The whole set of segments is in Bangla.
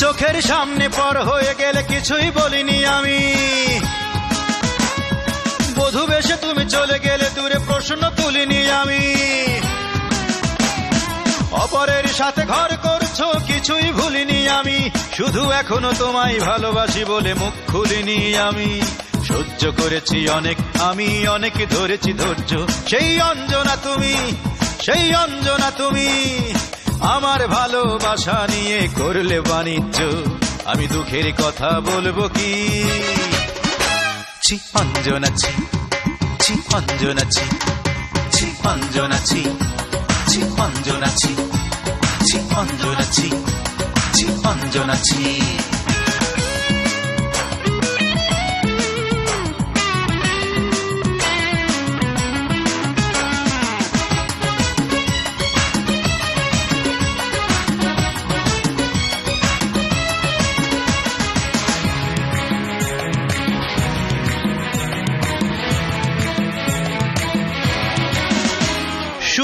চোখের সামনে পর হয়ে গেলে কিছুই বলিনি আমি। বধু বেশে তুমি চলে গেলে দূরে প্রশ্ন তুলিনি আমি। অপরের সাথে ঘর করছ, কিছুই ভুলিনি আমি। শুধু এখনও তোমায় ভালোবাসি বলে মুখ খুলিনি আমি। সহ্য করেছি অনেক, আমি অনেক ধরেছি ধৈর্য। সেই অঞ্জনা তুমি, সেই অঞ্জনা তুমি। আমার ভালোবাসা নিয়ে করলে বাণিজ্য, আমি দুঃখের কথা বলব কি? ছি, অঞ্জনা ছি ছি, অঞ্জনা ছি ছি, অঞ্জনা ছি ছি, অঞ্জনা ছি ছি, অঞ্জনা ছি ছি, অঞ্জনা ছি।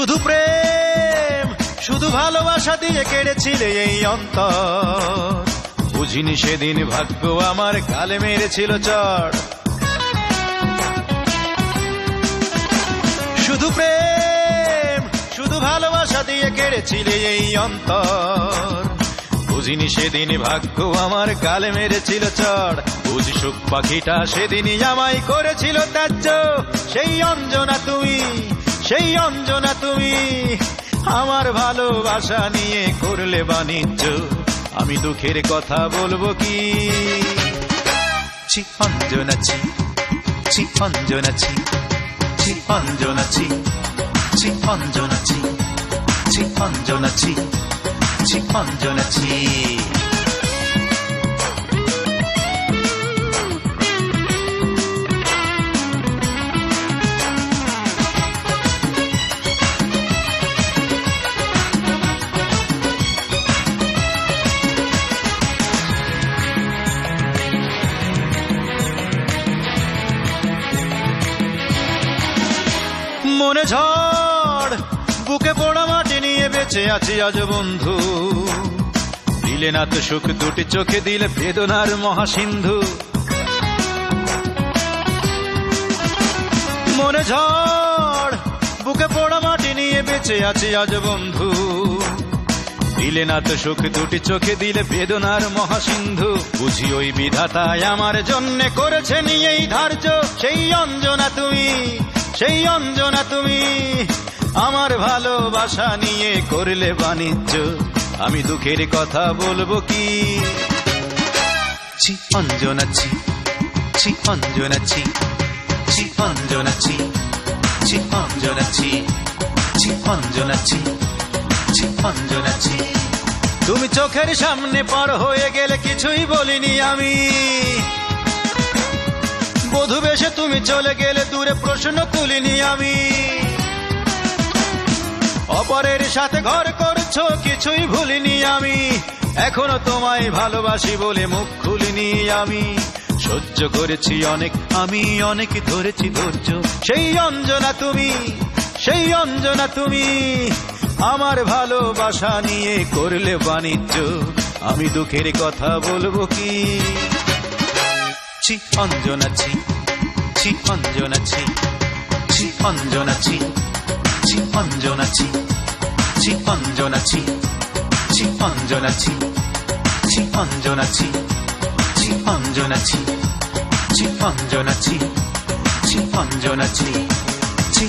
শুধু প্রেম, শুধু ভালোবাসা দিয়ে কেড়েছিলে এই অন্তর। বুঝিনি সেদিন ভাগ্য আমার গালে মেরেছিল চড় শুধু প্রেম, শুধু ভালোবাসা দিয়ে কেড়েছিলে এই অন্তর। বুঝিনি সেদিন ভাগ্য আমার গালে মেরেছিল চড় বুঝ সুখ পাখিটা সেদিনই আমায় করেছিল ত্যায্য, সেই সেই অঞ্জনা তুমি? আমার ভালোবাসা নিয়ে করলে বাণিজ্য। আমি দুঃখের কথা বলব কি? ছি, অঞ্জনা ছি। ছি, অঞ্জনা ছি। ছি, অঞ্জনা ছি। ছি, অঞ্জনা মনে ঝড়, বুকে পোড়া মাটি নিয়ে বেঁচে আছি আজ বন্ধু। দিলে না তো সুখ, দুটি চোখে দিলে বেদনার মহাসিন্ধু। মনে ঝড়, বুকে পোড়া মাটি নিয়ে বেঁচে আছি আজ বন্ধু। দিলে না তো সুখ, দুটি চোখে দিলে বেদনার মহাসিন্ধু। বুঝি ওই বিধাতায় আমার জন্যে করেছে নিয়েই ধার্য, সেই অঞ্জনা তুমি সেই অঞ্জনা তুমি আমার ভালোবাসা নিয়ে করলে বাণিজ্য। আমি দুঃখের কথা বলব কি? ছি অঞ্জনা ছি ছি অঞ্জনা ছি ছি অঞ্জনা ছি ছি অঞ্জনা ছি ছি অঞ্জনা ছি ছি অঞ্জনা ছি। তুমি চোখের সামনে পার হয়ে গেলে কিছুই বলিনি আমি। বধু তুমি চলে গেলে দূরে প্রশ্ন তুলিনি আমি। অপরের সাথে ঘর করছ, কিছুই ভুলিনি আমি। এখনও তোমায় ভালোবাসি বলে মুখ খুলিনি আমি। সহ্য করেছি অনেক, আমি অনেক ধরেছি ধৈর্য। সেই অঞ্জনা তুমি, সেই অঞ্জনা তুমি। আমার ভালোবাসা নিয়ে করলে বাণিজ্য। আমি দুঃখের কথা বলব কি? অঞ্জনা ছি। ছি অঞ্জনা ছি ছি অঞ্জনা ছি ছি অঞ্জনা ছি ছি অঞ্জনা ছি ছি অঞ্জনা ছি ছি অঞ্জনা ছি ছি অঞ্জনা ছি ছি অঞ্জনা ছি ছি অঞ্জনা ছি ছি